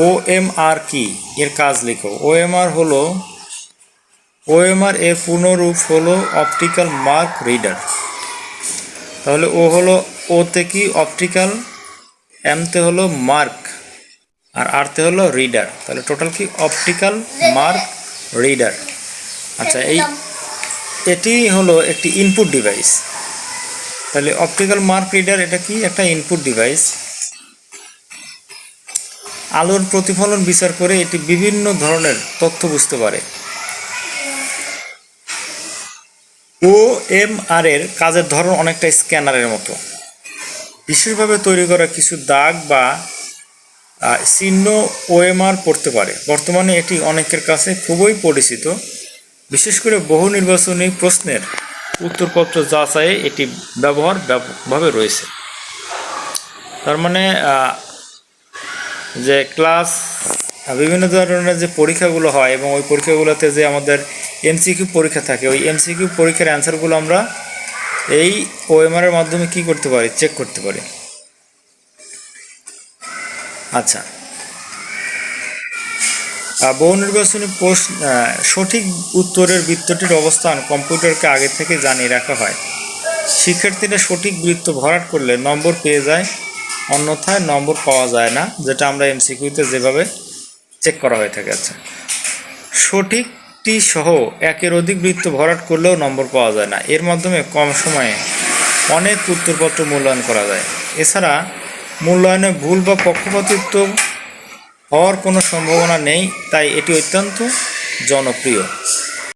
OMR কি? এর কাজ লিখো। ওএমআর হলো ওএমআর এর পূর্ণরূপ হলো অপটিক্যাল মার্ক রিডার তাহলে ও হলো ওতে কি অপটিক্যাল এমতে হলো মার্ক আর আরতে হলো রিডার তাহলে টোটাল কি? অপটিক্যাল মার্ক রিডার আচ্ছা এই এটি হলো একটি ইনপুট ডিভাইস তাহলে অপটিক্যাল মার্ক রিডার এটা কি? একটা ইনপুট ডিভাইস আলোর প্রতিফলন বিচার করে এটি বিভিন্ন ধরনের তথ্য বুঝতে পারে। ও এম আর এর কাজের ধরন অনেকটা স্ক্যানারের মতো। বিশেষভাবে তৈরি করা কিছু দাগ বা চিহ্ন ওএমআর পড়তে পারে। বর্তমানে এটি অনেকের কাছে খুবই পরিচিত। বিশেষ করে বহু নির্বাচনী প্রশ্নের উত্তরপত্র যাচাইয়ে এটি ব্যবহার ব্যাপকভাবে রয়েছে। তার মানে যে ক্লাস বিভিন্ন ধরনের যে পরীক্ষাগুলো হয় এবং ওই পরীক্ষাগুলোতে যে আমাদের এমসিকিউ পরীক্ষা থাকে, ওই এমসিকিউ পরীক্ষার অ্যান্সারগুলো আমরা এই ওএমআর এর মাধ্যমে কি করতে পারি? চেক করতে পারি। আচ্ছা। বহু নির্বাচনী প্রশ্ন সঠিক উত্তরের বৃত্তটির অবস্থান কম্পিউটারকে আগে থেকে জানিয়ে রাখা হয়। শিক্ষার্থীরা সঠিক বৃত্ত ভরাট করলে নম্বর পেয়ে যায় অন্যথায় নম্বর পাওয়া যায় না, যেটা আমরা এমসিকিউতে যেভাবে চেক করা হয়ে থাকে। আচ্ছা সঠিকটি সহ একের অধিক বৃত্ত ভরাট করলেও নম্বর পাওয়া যায় না। এর মাধ্যমে কম সময়ে অনেক উত্তরপত্র মূল্যায়ন করা যায়। এছাড়া মূল্যায়নে ভুল বা পক্ষপাতিত্ব হওয়ার কোনো সম্ভাবনা নেই, তাই এটি অত্যন্ত জনপ্রিয়।